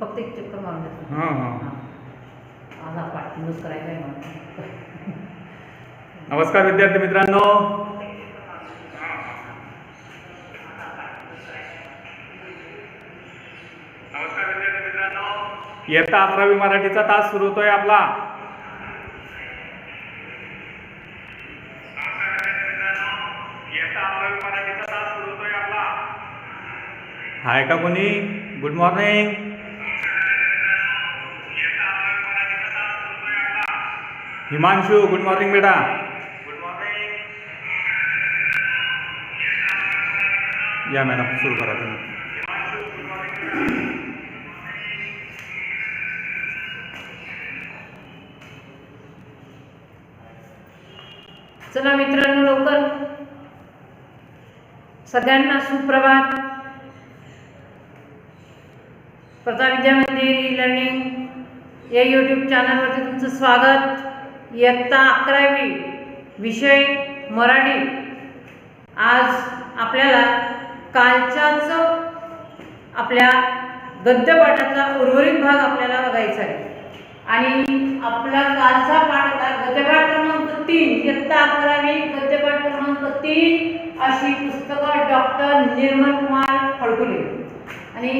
फक्त एक चक्कर मारून देतो हां हां. हां. आज हा पाठीनच करायचा आहे मला नमस्कार विद्यार्थी मित्रांनो. नमस्कार विद्यार्थी मित्रांनो. इयत्ता अकरावी मराठीचा तास सुरू होतोय आपला. इयत्ता अकरावी मराठीचा तास सुरू होतोय आपला. हाय का कोणी? Good morning Himanshu good morning बेटा. गुड मॉर्निंग या मॅडम सुरू करा तुम्ही. चला मित्रांनो लवकर. सगळ्यांना सुप्रभात. प्रथा विद्या मंदिर ई लर्निंग या यूट्यूब चॅनलवरती तुमचं स्वागत. इयत्ता अकरावी विषय मराठी. आज आपल्याला कालच्याच आपल्या गद्यपाठाचा उर्वरित भाग आपल्याला बघायचा आहे. आणि आपला कालचा पाठ गद्यपाठ क्रमांक तीन इयत्ता अकरावी गद्यपाठ क्रमांक तीन अशी पुस्तकं डॉक्टर निर्मल कुमार फडकुले. आणि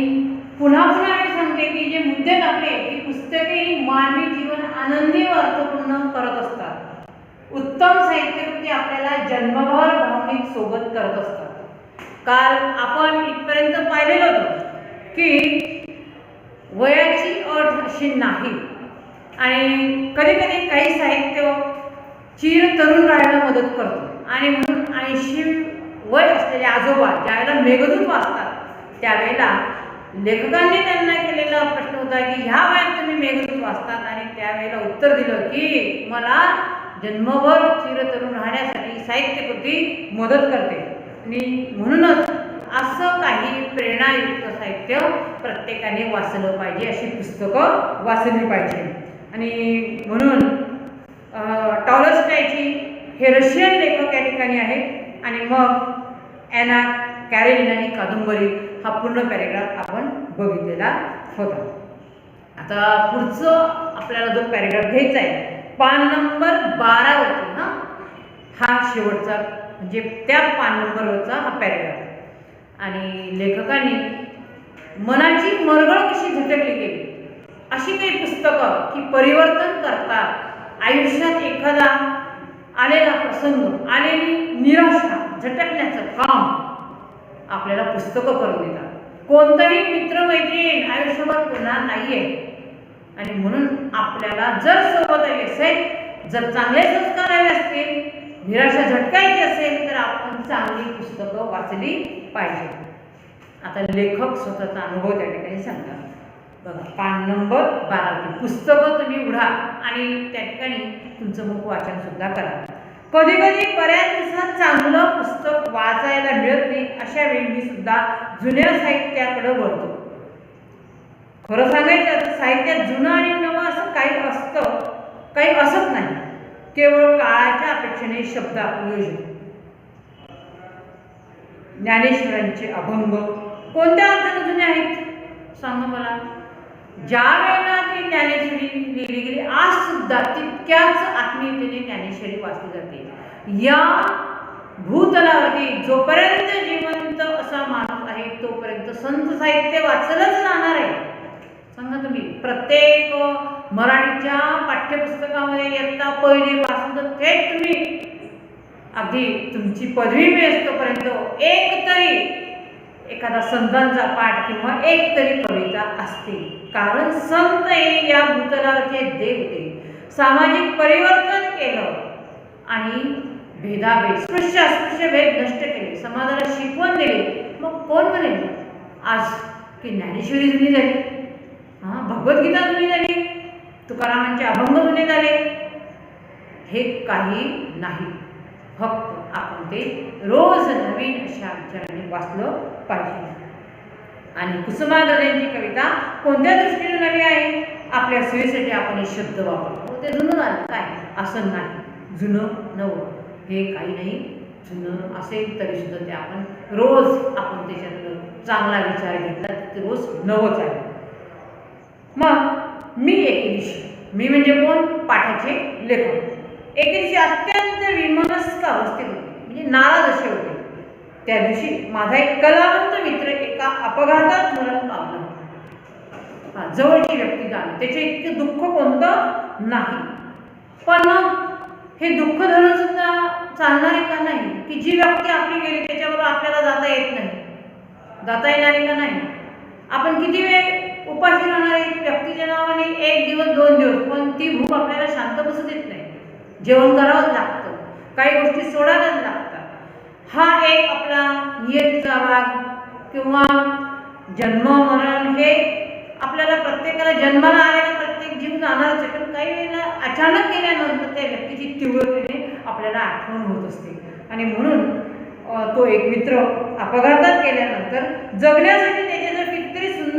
पुन्हा पुन्हा मी सांगते की जे मुद्दे आपले की पुस्तके ही मानवी जीवन आनंदी व अर्थपूर्ण करत असतात. उत्तम साहित्यकृती आपल्याला जन्मभर भावनिक सोबत करत असतात. काल आपण इथपर्यंत पाहिलेलं होतं की वयाची अट अशी नाही. आणि कधी कधी काही साहित्य चिर तरुण राहायला मदत करतो. आणि म्हणून ऐंशी वय असलेले आजोबा ज्यावेळेला मेघदूत वाचतात त्यावेळेला लेखकांनी त्यांना केलेला प्रश्न होता की ह्या वाचतात आणि त्यावेळेला उत्तर दिलं की मला जन्मभर चिरतरुण राहण्यासाठी साहित्यकृती मदत करते. आणि म्हणूनच असं काही प्रेरणायुक्त साहित्य प्रत्येकाने वाचलं पाहिजे अशी पुस्तकं वाचली पाहिजे. आणि म्हणून टॉलस्टायची हे रशियन लेखक या ठिकाणी आहेत. आणि मग ॲना कॅरेलिना ही कादंबरी हा पूर्ण पॅरेग्राफ आपण बघितलेला होता. आता पुढचं आपल्याला जो पॅरेग्राफ घ्यायचा आहे पान नंबर बारावरती हां हा शेवटचा म्हणजे त्या पान नंबरवरचा हा पॅरेग्राफ आणि लेखकांनी मनाची मरगळ कशी झटकली गेली अशी काही पुस्तकं की परिवर्तन करतात आयुष्यात एखादा आलेला प्रसंग आलेली निराशा झटकण्याचं काम आपल्याला पुस्तकं करून देतात. कोणतंही मित्रमैत्रीण आयुष्यभर पुन्हा नाही आहे आणि म्हणून आपल्याला जर सोबत हवी असेल जर चांगले संस्कार हवे असतील निराशा झटकायची असेल तर आपण चांगली पुस्तकं वाचली पाहिजेत आता लेखक स्वतःचा अनुभव त्या ठिकाणी सांगतात बघा पान नंबर बारावरती पुस्तकं तुम्ही उघडा आणि त्या ठिकाणी तुमचं मुख वाचन सुद्धा करा. कधी कधी बऱ्याच दिवसात चांगलं पुस्तक वाचायला मिळत नाही अशा वेळी मी सुद्धा जुन्या साहित्याकडे वळतो. खरं सांगायचं तर साहित्यात जुनं आणि नवं असं काही असतं काही असत नाही. केवळ काळाच्या अपेक्षेने शब्द आपण ज्ञानेश्वरांचे अभंग कोणत्या अर्थाने जुने आहेत? सांगा मला. ज्या वेळेला ती ज्ञानेश्वरी लिहिली गेली आज सुद्धा तितक्याच आत्मीयतेने ज्ञानेश्वरी वाचली जाते. या भूतलावरती जोपर्यंत जिवंत असा माणूस आहे तोपर्यंत संत साहित्य वाचलंच जाणार आहे. सांगा तुम्ही प्रत्येक मराठीच्या पाठ्यपुस्तकामध्ये इयत्ता पहिलीपासून तर थेट तुम्ही अगदी तुमची पदवी मिळेस्तोपर्यंत एक तरी एखादा संतांचा पाठ किंवा एक तरी कविता असते कारण संत हे या भूतलाचे देव होते. सामाजिक परिवर्तन केलं आणि भेदाभेद स्पृश्य अस्पृश्य भेद नष्ट केले. समाजाला शिकवण दिली. मग कोण म्हणेल? आज की ज्ञानेश्वरी जुनी झाली. भगवद्गीता जुनी झाली. तुकारामांचे अभंग जुने झाले. हे काही नाही. फक्त आपण ते रोज नवीन अशा विचाराने वाचलं पाहिजे. आणि कुसुमाग्रजांची कविता कोणत्या दृष्टीने नवी आहे? आपल्या सोयीसाठी आपण हे शब्द वापरतो. ते जुनं झालं. काय? असं नाही. जुनं नवं. हे काही नाही. जुनं असेल तरी सुद्धा ते आपण रोज आपण त्याच्यातलं चांगला विचार घेतला तर ते रोज नवंच आहे. मग मी एके दिवशी मी म्हणजे कोण? पाठाचे लेखक. एके दिवशी अत्यंत विमनस्क अवस्थेत होते. म्हणजे नाराज असे होते. त्या दिवशी माझा एक कलावंत मित्र एका अपघातात मरण पावला होता. जवळची व्यक्ती जाणं त्याचे इतके दुःख कोणतं? नाही. पण मग हे दुःख धरून सुद्धा चालणार आहे का नाही? की जी व्यक्ती आपली गेली त्याच्याबरोबर आपल्याला जाता येत नाही? जाता येणार आहे का नाही? आपण किती वेळ उपाशी राहणारे व्यक्ती व्यक्तीच्या एक दिवस दोन दिवस पण ती भूक आपल्याला शांत बसू देत नाही. जेवण करावंच लागतं. काही गोष्टी सोडाव्याच लागतात. हा एक आपला नियतीचा भाग किंवा जन्म मरण हे आपल्याला प्रत्येकाला जन्माला आलेला प्रत्येक जीव जाणारच आहे. पण काही वेळेला अचानक गेल्यानंतर त्या व्यक्तीची तीव्रतेने आपल्याला आठवण होत असते. आणि म्हणून तो एक मित्र अपघातात गेल्यानंतर जगण्यासाठी त्याच्या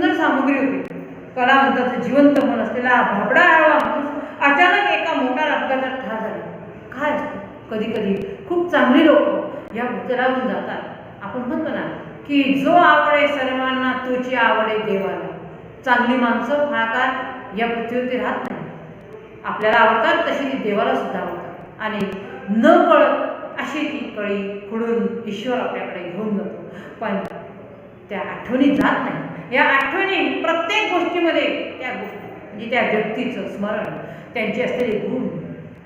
सुंदर सामग्री होती. कलावंताचं जिवंत मन असलेला भाबडा हळवा माणूस अचानक एका मोठ्या अपघातात ठार झाला. काय असतं? कधी कधी खूप चांगली लोक या भूतलावून जातात. आपण म्हणतो ना की जो आवडे सर्वांना तुझी आवडे देवाला. चांगली माणसं फार या पृथ्वीवरती राहत नाही. आपल्याला आवडतात तशी ती देवाला सुद्धा आवडतात. आणि न कळत अशी ती कळी खुडून ईश्वर आपल्याकडे घेऊन जातो. पण त्या आठवणी जात नाही. या आठवणी प्रत्येक गोष्टीमध्ये त्या गोष्टी म्हणजे त्या व्यक्तीचं स्मरण त्यांची असलेले गुण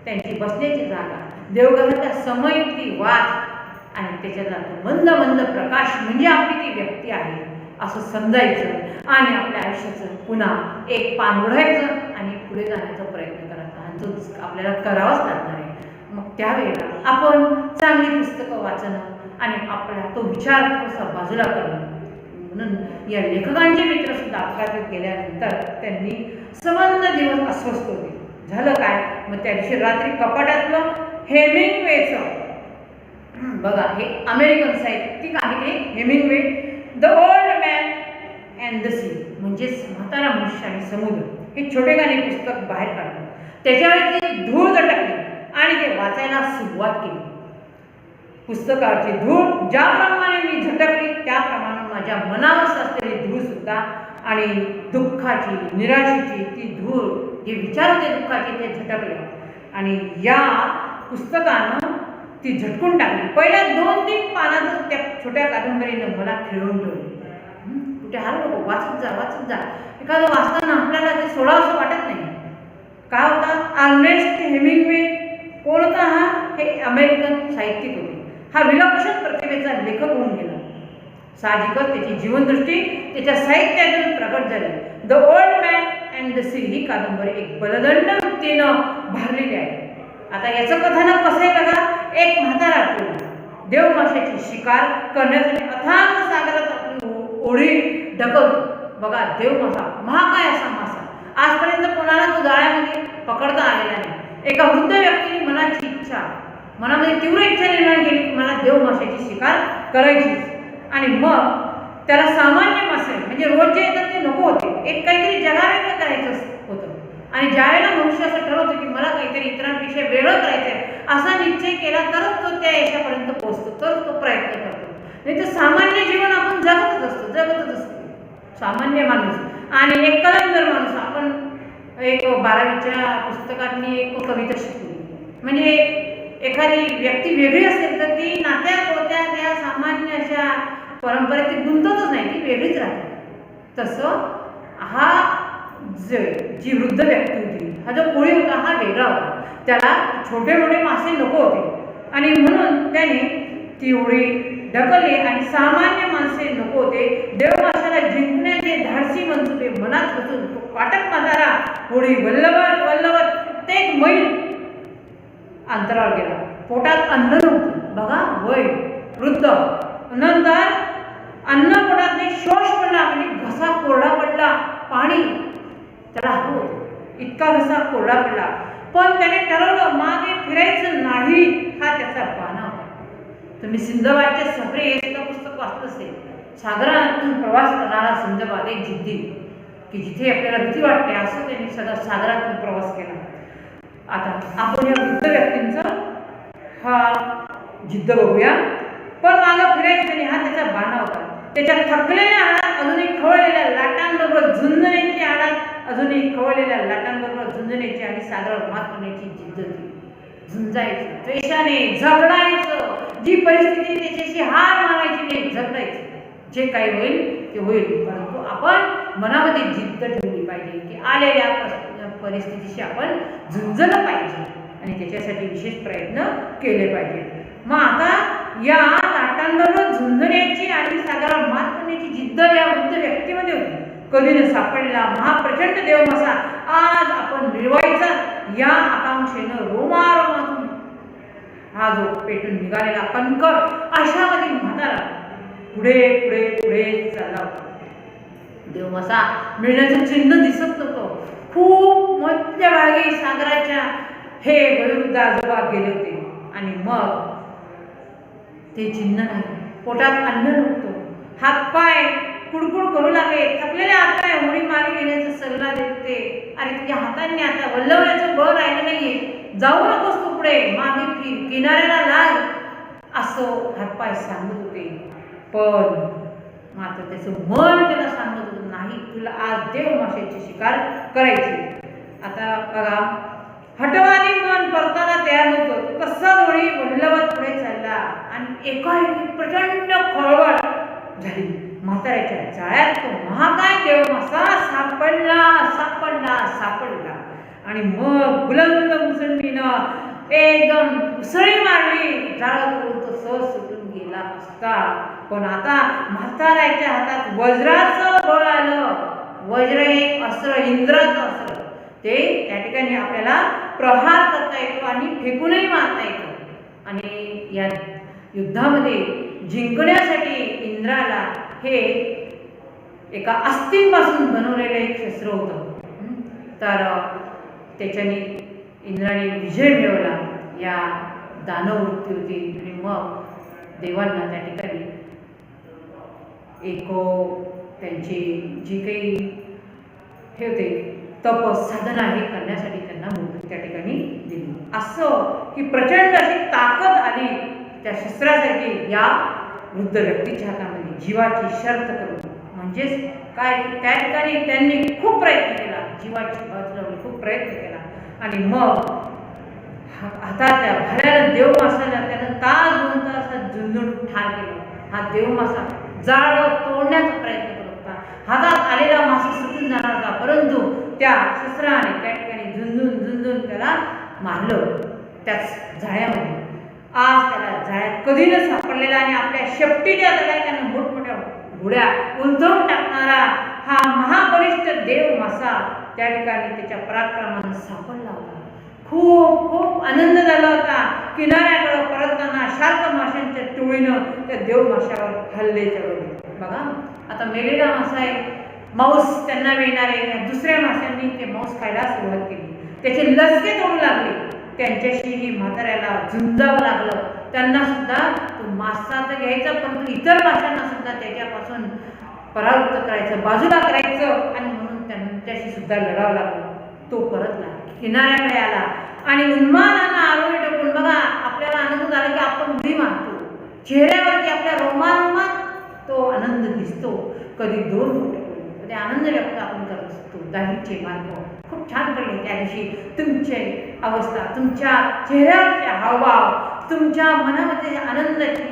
त्यांची बसण्याची जागा देवघराचा समय ती वाद आणि त्याच्यातला तो मंद मंद प्रकाश म्हणजे आपली ती व्यक्ती आहे असं समजायचं आणि आपल्या आयुष्याचं पुन्हा एक पान उडायचं आणि पुढे जाण्याचा प्रयत्न करायचा. आणि तो आपल्याला करावाच लागणार आहे. मग त्यावेळेला आपण चांगली पुस्तकं वाचणं आणि आपला तो विचार थोडासा बाजूला करणं म्हणून या लेखकांचे मित्र सुद्धा अपघातात गेल्यानंतर त्यांनी संबंध दिवस अस्वस्थ होते. झालं काय? मग त्या दिवशी रात्री कपाटातलं हेमिंगवेचं हं, बघा हे अमेरिकन साहित्यिक आहे ते Hemingway the old man and the sea म्हणजेच म्हातारा मनुष्य आणि समुद्र. हे छोटे गाणे पुस्तक बाहेर काढलं. त्याच्यावरती धूळ दटकली आणि ते वाचायला सुरुवात केली. पुस्तकाची धूळ ज्याप्रमाणे मी झटकली त्याप्रमाणे माझ्या मनावर असलेली धूळ सुद्धा आणि दुःखाची निराशेची ती धूळ जे विचार होते दुःखाचे ते झटकले. आणि या पुस्तकानं ती झटकून टाकली. पहिल्या दोन तीन पानातच त्या छोट्या कादंबरीनं मला खेळून ठेवली. कुठे हार वाचत जा वाचत जा. एखादं वाचताना आपल्याला ते सोडावं वाटत नाही. काय होता? आर्नेस्ट हेमिंगवे कोण होता हा हे अमेरिकन साहित्यिक होते. हा विलक्षण प्रतिभेचा लेखक होऊन गेला. साहजिकच त्याची जीवनदृष्टी त्याच्या साहित्यातून प्रकट झाली. The old man and the sea ही कादंबरी एक बलदंड वृत्तीनं भरलेली आहे. आता याचं कथानक कसं आहे बघा? एक म्हातारा देवमाशाची शिकार करण्यासाठी अथांग सागरात आपली ओढी ढकलतो. बघा देवमासा महाकाय असा मासा. आजपर्यंत कोणाला तो जाळ्यामध्ये पकडता आलेला नाही. एका वृद्ध व्यक्तीने मनाची इच्छा मनामध्ये तीव्र इच्छा निर्माण केली की मला देवमाशाची शिकार करायची. आणि मग त्याला सामान्य मासे म्हणजे रोज जे येतात ते नको होते. एक काहीतरी जगावेगळं करायचं होतं. आणि ज्यावेळेला मनुष्य असं ठरवतो की मला काहीतरी इतरांपेक्षा वेगळं करायचं आहे असा निश्चय केला तरच तो त्या यशापर्यंत पोहोचतो तरच तो प्रयत्न करतो. नाही तर सामान्य जीवन आपण जगतच असतो जगतच असतो. सामान्य माणूस. आणि एक कलंदर माणूस आपण एक बारावीच्या पुस्तकातली एक कविता शिकली म्हणजे एखादी व्यक्ती वेगळी असेल तर ती नात्या होत्या त्या सामान्य अशा परंपरेत ती गुंततच नाही ती वेगळीच राहते. तसं हा ज जी वृद्ध व्यक्ती होती हा जो कोळी होता हा वेगळा होता. त्याला छोटे मोठे मासे नको होते. आणि म्हणून त्याने ती उडी ढकलली आणि सामान्य माणसे नको होते. देवमाशाला जिंकण्याचे धाडसी मनसुबे मनात बसून तो काटक म्हातारा होळी वल्लवत वल्लवत प्रत्येक मैल अंतरावर गेला. पोटात अन्न नव्हतं. बघा वय वृद्ध नंतर अन्न नाही शोष पडला म्हणजे घसा कोरडा पडला पाणी त्याला हो इतका घसा कोरडा पडला. पण त्याने ठरवलं मागे फिरायचं नाही हा त्याचा बाणा तुम्ही सिंधबादच्या सफरे एक पुस्तक वाचत असेल. सागरातून प्रवास करणारा सिंधबाद एक जिद्दी. की जिथे आपल्याला भीती वाटते असं त्यांनी सगळा सागरातून प्रवास केला. आता आपण या वृद्ध व्यक्तींचा हा जिद्द बघूया. पण मागं फिरायचं नाही हा त्याचा बाणा होता. त्याच्या थकलेल्या हाडात अजूनही खवळलेल्या लाटांबरोबर झुंजण्याची हाडात अजूनही खवळलेल्या लाटांबरोबर झुंजण्याची आणि सागरावर मात करण्याची जिद्द होती झुंजायचं द्वेषाने झगडायचं जी परिस्थिती त्याच्याशी हार मारायची नाही झगडायचं. जे काही होईल ते होईल. परंतु आपण मनामध्ये जिद्द ठेवली पाहिजे की आलेल्या परिस्थितीशी आपण झुंजलं पाहिजे आणि त्याच्यासाठी विशेष प्रयत्न केले पाहिजे. मग आता या लाटांबरोबर झुंजण्याची आणि सागरावर मात करण्याची जिद्द या वृद्ध व्यक्तीमध्ये होती. कधी सापडला महाप्रचंड देवमसा आज आपण मिळवायचा या आकांक्षेनं रोमारोमातून. हा जो पेटून निघालेला कणकर अशामध्ये म्हातारा पुढे पुढे पुढे चालला देवमसा मिळण्याचं चिन्ह दिसत नव्हतं. खूप मध्यभागी सागराच्या हे वयोवृद्ध आजोबा गेले होते. आणि मग ते चिन्ह नाही. पोटात अन्न नव्हतं हातपाय कुडकुड करू लागले. थकलेले हातपाय होडी मागे घेण्याचा सल्ला देते. आणि अरे तुझ्या हातांनी आता वल्लवण्याचं बळ राहिलं नाहीये. जाऊ नकोस तू पुढे. मागे फिर. किनाऱ्याला लाग. असं हातपाय सांगत होते. पण मात्र त्याचं मन त्याला सांगत होतं नाही तुला आज देव माशाची शिकार करायची आता बघा हटवानी मन परताना तयार नव्हतं तो कसा डोळी वल्लवत पुढे चालला आणि एकाएकी प्रचंड खळबळ झाली. म्हाताऱ्याच्या जाळ्यात तो महाकाय देव असा सापडला सापडला सापडला. आणि मग बुलंद मुसंडीनं एकदम उसळी मारली. जाळं तो सहज सुटून गेला असता. पण आता म्हाताऱ्याच्या हातात वज्राचं बळ आलं. वज्र एक अस्त्र इंद्राचं अस्त्र. ते त्या ठिकाणी आपल्याला प्रहार करता येतो आणि फेकूनही मारता येतो. आणि या युद्धामध्ये जिंकण्यासाठी इंद्राला हे एका अस्थिंपासून बनवलेलं एक शस्त्र होतं. तर त्याच्याने इंद्राने विजय मिळवला या दानव होती आणि मग देवांना त्या ठिकाणी एक त्यांची जी काही हे होते तप साधना हे करण्यासाठी त्यांना त्या ठिकाणी दिली. असं की प्रचंड अशी ताकद आली. त्या शस्त्रासाठी या वृद्ध व्यक्तीच्या हातामध्ये जीवाची शर्त करून म्हणजेच काय त्या ठिकाणी त्यांनी खूप प्रयत्न केला जीवाची बाजू लावली खूप प्रयत्न केला. आणि मग हा- हातातल्या भल्यानं देव मासाला त्यानं तास दोन तास झुंजून ठार केलं. हा देव मासा जाळ तोडण्याचा प्रयत्न करत होता. हातात आलेला मासा सुटून जाणार होता परंतु त्या शस्त्राने त्या ठिकाणी झुंजून झुंजून त्याला मारलं. त्याच झाड्यामध्ये आज त्याला जाळ्यात कधी न सापडलेला आणि आपल्या शेपटीच्या तळ्यात त्यानं मोठमोठ्या घोड्या उलथवून टाकणारा हा महाबलिष्ठ देव मासा त्या ठिकाणी त्याच्या पराक्रमानं सापडला होता. खूप खूप आनंद झाला होता. किनाऱ्याकडं परतताना शार्क माशांच्या टोळीनं त्या देव माशावर हल्ले चढवले. बघा आता मेलेला मासा आहे. मांस त्यांना मिळणारे या दुसऱ्या माशांनी ते मांस खायला सुरुवात केली. त्याचे लसके तोडू लागले. त्यांच्याशीही म्हाताऱ्याला झुंजावं लागलं. त्यांना सुद्धा तो मासा तर घ्यायचा परंतु इतर माशांना सुद्धा त्याच्यापासून परावृत्त करायचं बाजूला करायचं आणि म्हणून त्यांच्याशी सुद्धा लढावं लागलं. तो परतला किनाऱ्याकडे आला आणि उन्मानानं आरोग्य टाकून बघा आपल्याला आनंद झाला की आपण उडी मारतो. चेहऱ्यावरती आपल्या रोमारोमात तो आनंद दिसतो. कधी दोन मोठे कधी आनंद व्यक्त आपण करत असतो. दाहीचे मार्ग खूप छान पडले त्या दिवशी. तुमचे अवस्था तुमच्या चेहऱ्याचे हावभाव तुमच्या मनामध्ये आनंदाची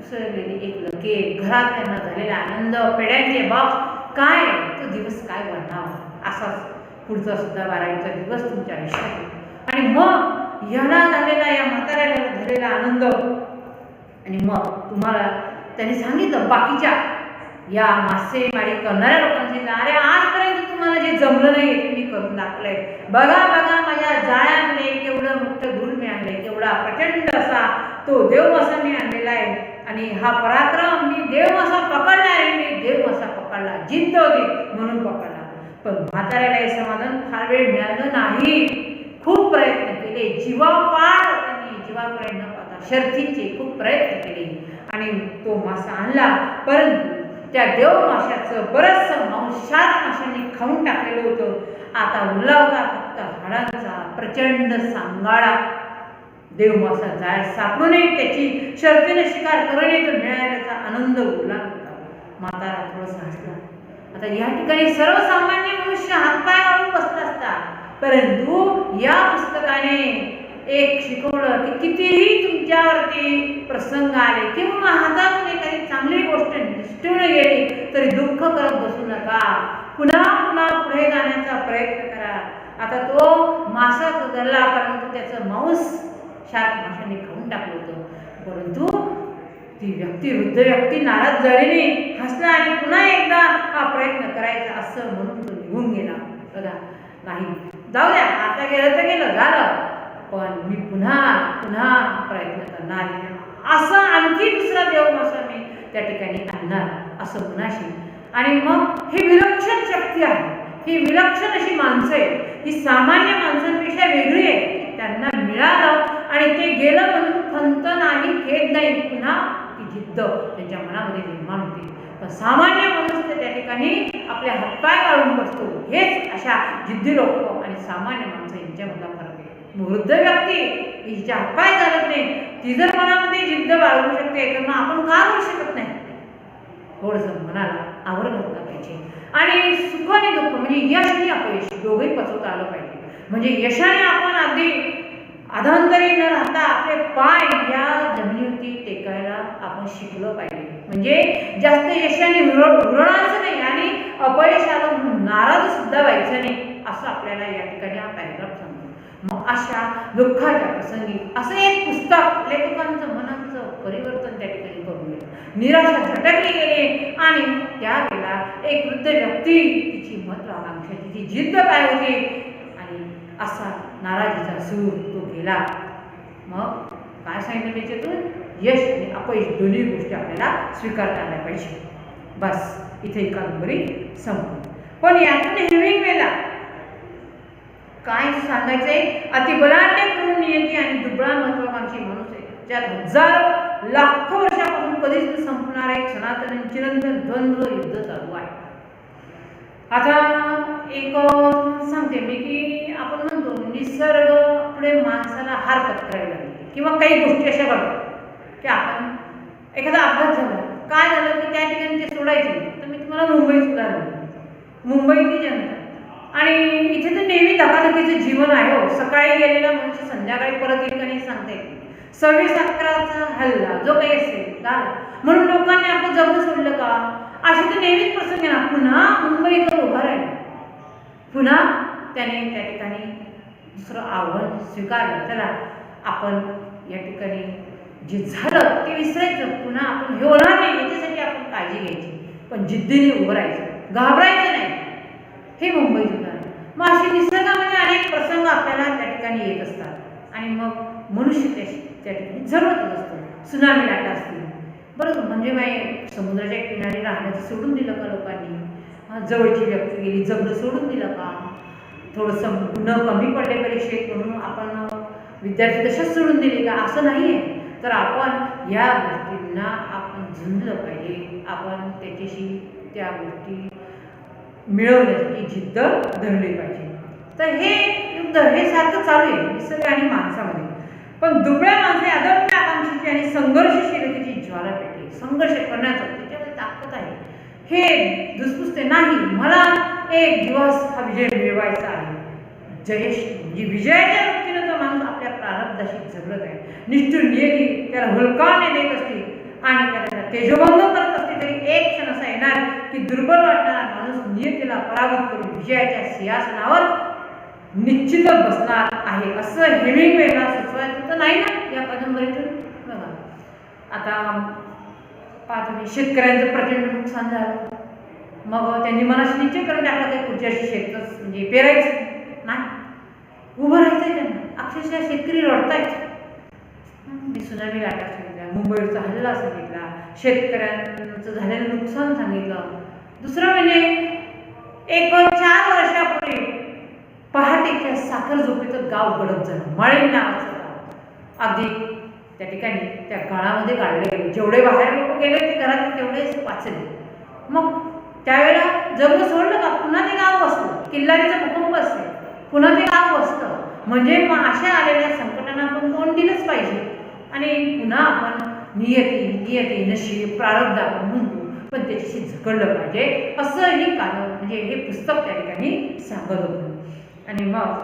उसळलेली एक लगे घरात त्यांना झालेला आनंद पेड्यांचे बॉक्स काय तो दिवस काय वर्णावा? असाच पुढचा सुद्धा बारावीचा दिवस तुमच्या आयुष्यात आहे. आणि मग यांना झालेला या म्हाताऱ्याला झालेला आनंद. आणि मग तुम्हाला त्याने सांगितलं बाकीच्या या मासेमारी करणाऱ्या लोकांनी सांगितलं, अरे आजपर्यंत तुम्हाला जे जमलं नाही ते मी करून दाखवलंय. बघा बघा माझ्या जाळ्यामध्ये केवढं मोठं धूळ मिळाले केवढा प्रचंड असा तो देव असा मी आणलेला आहे. आणि हा पराक्रम मी देव असा पकडला आहे मी देव असा पकडला जिद्द होती म्हणून पकडला. पण म्हाताऱ्याला हे समाधान फार वेळ मिळालं नाही. खूप प्रयत्न केले जीवापाड त्यांनी जीवापर्यंत पाहता शर्थीचे खूप प्रयत्न केले. आणि तो मासा आणला परंतु त्या देव माशाचं बरंचसं मांसात माशांनी खाऊन टाकलेलं होतं. आता उरला फक्त हाडांचा प्रचंड सांगाळा देव मासा जाय सापडूनही त्याची शर्तीने शिकार करून तो मिळाल्याचा आनंद उरला होता म्हातारा थोडंसं हसला. आता या ठिकाणी सर्वसामान्य मनुष्य हातपाय घालून बसला असता परंतु या पुस्तकाने एक शिकवलं की कितीही तुमच्यावरती प्रसंग आले किंवा हातातून एखादी चांगली गोष्ट निष्ठून गेली तरी दुःख करत बसू नका. पुन्हा पुन्हा पुढे जाण्याचा प्रयत्न करा. आता तो मासा गरला परंतु त्याचं मांस शार्क माशाने खाऊन टाकलं होतं. परंतु ती व्यक्ती वृद्ध व्यक्ती नाराज जळीने हसला आणि पुन्हा एकदा हा प्रयत्न करायचा असं म्हणून तो निघून गेला. बघा नाही. जाऊ द्या आता गेलं तर गेलं झालं. पण मी पुन्हा पुन्हा प्रयत्न करणार असं आणखी दुसरा देव असं मी त्या ठिकाणी आणणार असं मुनाशी आणि मग ही विलक्षण शक्ती आहे. ही विलक्षण अशी माणसं आहे ही सामान्य माणसांपेक्षा वेगळी आहे त्यांना मिळालं आणि ते गेलं म्हणून खंत नाही खेद नाही पुन्हा ती जिद्द त्यांच्या मनामध्ये निर्माण होते. पण सामान्य माणूस ते त्या ठिकाणी आपले हातपाय काढून बसतो. हेच अशा जिद्दी लोक आणि सामान्य माणसं यांच्यामधला फरक वृद्ध व्यक्ती हिच्या हातपाय चालत नाही. ती जर मनामध्ये जिद्द बाळगू शकते तर मग आपण का करू शकत नाही? थोडंसं मनाला आवर घातला पाहिजे आणि सुख आणि दुःख म्हणजे यश आणि अपयश दोघंही पचवता आलं पाहिजे. म्हणजे यशाने आपण अगदी अधांतरी न राहता आपले पाय या जमिनीवरती टेकायला आपण शिकलं पाहिजे. म्हणजे जास्त यशाने हुरणाचं नाही आणि अपयश आलं म्हणून नाराज सुद्धा व्हायचं नाही असं आपल्याला या ठिकाणी हा पॅरेग्राफ मग अशा दुःखाच्या प्रसंगी असं एक पुस्तक लेखकांचं मनाचं परिवर्तन त्या ठिकाणी करून गेलं निराशा झटकली गेली आणि त्यावेळेला एक वृद्ध व्यक्ती तिची महत्वाकांक्षा तिची जिद्द काय होती? आणि असा नाराजीचा सूर तो गेला. मग काय सांगितलं त्याच्यातून? यश आणि अपयश दोन्ही गोष्टी आपल्याला स्वीकारता आल्या पाहिजे. बस इथे कादंबरी संपली. पण यातून हेमिंग्वेला काय सांगायचंय? अति बलाढ्य करून नियती आणि दुबळा महत्वाकांक्षी माणूस आहे. ज्यात हजारो लाखो वर्षापासून कधीच न संपणारा एक सनातन चिरंतन द्वंद्व युद्ध चालू आहे. आता एक सांगते मी की आपण म्हणतो निसर्ग पुढे माणसाला हार पत्करायला लागते किंवा काही गोष्टी अशा घडतात की आपण एखादा अपघात झाला. काय झालं की त्या ठिकाणी ते सोडायचे तर मी तुम्हाला मुंबईत उदाहरण मुंबईची जनता. आणि इथे तर नेहमी धकाधकीचं जीवन आहे हो. सकाळी गेलेला मनुष्य संध्याकाळी परत येईल का नाही सांगता. सव्वीस अकराचा हल्ला जो काही असेल झाला. म्हणून लोकांनी आपलं जगू सोडलं का? असे तर नेहमीच प्रसंग येणार पुन्हा मुंबईकर उभा राहिला. पुन्हा त्याने त्या ठिकाणी दुसरं आव्हान स्वीकारलं. चला आपण या ठिकाणी जे झालं ते विसरायचं. पुन्हा आपण हे होणार नाही. याच्यासाठी आपण काळजी घ्यायची. पण जिद्दीने उभं राहायचं. घाबरायचं नाही. हे मुंबई मग असे निसर्गामध्ये अनेक प्रसंग आपल्याला त्या ठिकाणी येत असतात. आणि मग मनुष्य त्या त्या ठिकाणी झरवतच असतो. सुनामी लाटा असतील. बरोबर. म्हणजे माही समुद्राच्या किनारी राहण्याचं सोडून दिलं का लोकांनी? जवळची व्यक्ती गेली जगणं सोडून दिलं का? थोडंसं न कमी पडले परीक्षेत म्हणून आपण विद्यार्थी तशाच सोडून दिले का? असं नाही आहे तर आपण या गोष्टींना आपण झुंजलं पाहिजे. आपण त्याच्याशी त्या गोष्टी मिळवण्याची जिद्द धरली पाहिजे. तर हे युद्ध हे सारखं चालू आहे निसर्ग आणि माणसामध्ये. पण दुबळ्या माणसे अदम्य आकांक्षेची आणि संघर्षशीलतेची ज्वाला पेटली संघर्ष करण्याचं त्याच्यामध्ये ताकद आहे. हे दुसपुसते नाही. मला एक दिवस हा विजय मिळवायचा आहे. जयेश म्हणजे विजयाच्या वृत्तीनं तो माणूस आपल्या प्रारब्धाशी झगडत आहे. निष्ठुर नियती त्याला हुलकावणे देत असते आणि त्याला तेजोभंग करत तरी एक क्षण असा येणार की दुर्बल वाटणारा माणूस नियतीला पराभूत करून विजयाच्या सिंहासनावर निश्चितच बसणार आहे. असं हेमिंगवेला सुचवायचं तर नाही ना या कादंबरीतून? बघा. आता पाहतो मी शेतकऱ्यांचं प्रचंड नुकसान झालं. मग त्यांनी मनाशी निश्चय करून टाकलं ते पुढच्या शेतच म्हणजे पेरायचं. नाही. उभं राहायचं त्यांना. अक्षरशः शेतकरी रडतायत. मी सुनामी लाटा मुंबईचा हल्ला सांगितला शेतकऱ्यांचं झालेलं नुकसान सांगितलं. दुसरं म्हणजे एक चार वर्षापूर्वी पहाटेच्या साखर झोपेचं गाव गडप झालं. मळे नावाचं गाव. अगदी त्या ठिकाणी त्या गाळामध्ये काढले गेले. जेवढे बाहेर लोक गेले ते घरात तेवढेच वाचले. मग त्यावेळेला जग सोडलं का? पुन्हा ते गाव बसलं किल्लारीचं भूकंप असते पुन्हा ते गाव बसतं म्हणजे मग अशा आलेल्या संकटांना आपण तोंड दिलंच पाहिजे. आणि पुन्हा आपण नियती नियती नशीब प्रारब्ध आपण म्हणतो. पण त्याच्याशी झकडलं पाहिजे. असं ही काल म्हणजे हे पुस्तक त्या ठिकाणी सांगत होतं. आणि मग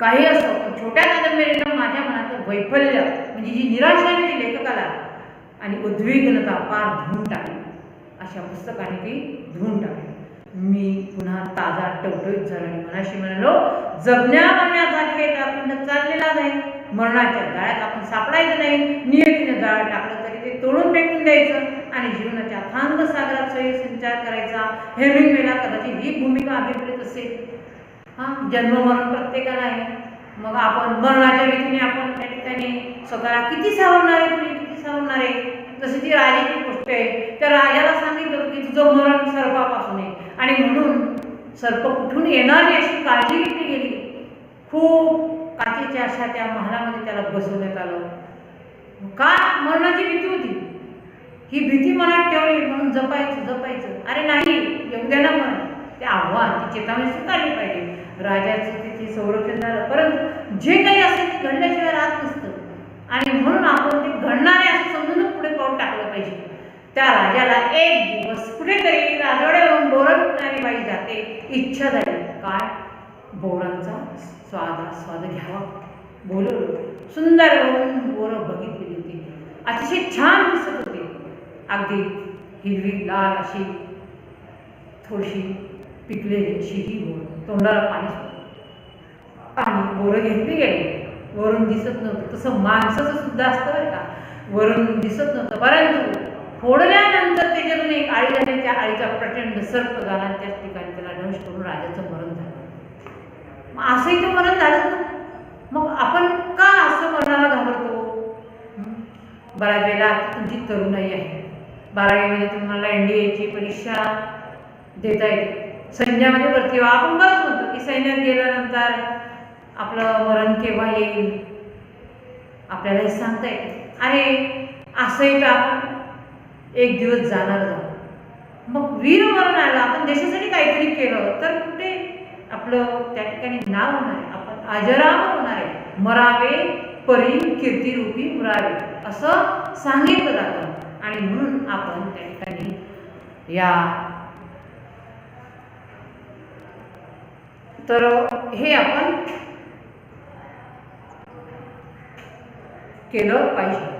काही असो छोट्या कादंबरीनं माझ्या मनातलं वैफल्य म्हणजे जी निराशा आहे ती लेखकाला आणि उद्विग्नता पार धुवून टाकली. अशा पुस्तकाने ती धुवून टाकली. मी पुन्हा ताजा टवटवीत झालो आणि मनाशी म्हणालो जगण्या मरण्याचा खेळ आपण चाललेला नाही मरणाच्या जाळ्यात आपण सापडायचं नाही. नियतीने जाळ टाकलं तरी ते तोडून फेकून द्यायचं आणि जीवनाच्या अथांग सागरात सोयी संचार करायचा. हेमिंगवेला कदाचित ही भूमिका अभिप्रेत असेल. हां जन्म मरण प्रत्येकाला आहे. मग आपण मरणाच्या भीतीने आपण त्या ठिकाणी स्वतःला किती सावरणार आहे तुम्ही किती सावरणार? आहे जशी ती राजाची गोष्ट आहे. त्या राजाला सांगितलं की तुझं मरण सर्पापासून आहे. आणि म्हणून सर्प कुठून येणार नाही अशी काळजी घेतली गेली. खूप काचेच्या अशा त्या महालामध्ये त्याला बसवण्यात आलं. का? मरणाची भीती होती. ही भीती मनात ठेवली म्हणून जपायचं जपायचं. अरे नाही येऊ द्या ना ते आव्हान ती चेतावणी स्वीकारली पाहिजे. राजाचं तिथे संरक्षण झालं. परंतु जे काही असेल ते घडल्याशिवाय राहत नसतं. आणि म्हणून आपण ते घडणार आहे असं समजूनच पुढे पाऊल टाकलं पाहिजे. त्या राजाला एक दिवस कुठेतरी राजवाड्यावरून बोरं पिणारी बाई जाते. इच्छा झाली. काय? बोरांचा स्वाद स्वाद घ्यावा. बोलवलं सुंदर वरून बोरं बघितलेली होती. अतिशय छान दिसत होती. अगदी हिरवी लाल अशी थोडीशी पिकलेली अशी ही बोर तोंडाला पाणी आणि बोरं घेतली गेली. वरून दिसत नव्हतं. तसं माणसाचं सुद्धा असतं बरं का. वरून दिसत नव्हतं. परंतु फोडल्यानंतर त्याच्यातून एक आळी झाली त्या आळीचा प्रचंड सर्प झाला त्याच ठिकाणी त्याला नष्ट करून राजाचं मरण झालं. मग असंही तर मरण झालं ना. मग आपण का असं मरणाला घाबरतो? हं? बऱ्याच वेळेला तुमची तरुणाई आहे. बारावीमध्ये तुम्हाला एन डी एची परीक्षा देता येते. सैन्यामध्ये भरती व्हा. आपण बरंच म्हणतो की सैन्यात गेल्यानंतर आपलं मरण केव्हा येईल? आपल्याला हे सांगता येते अरे असंही तर आपण एक दिवस जाणार जाऊ. मग वीर मरण आलं. आपण देशासाठी काहीतरी केलं. तर कुठे आपलं त्या ठिकाणी नाव होणार आहे. आपण अजरामर होणार आहे. मरावे परी कीर्तिरूपी मुरावे. असं सांगितलं जातं. आणि म्हणून आपण त्या ठिकाणी या. तर हे आपण केलं पाहिजे.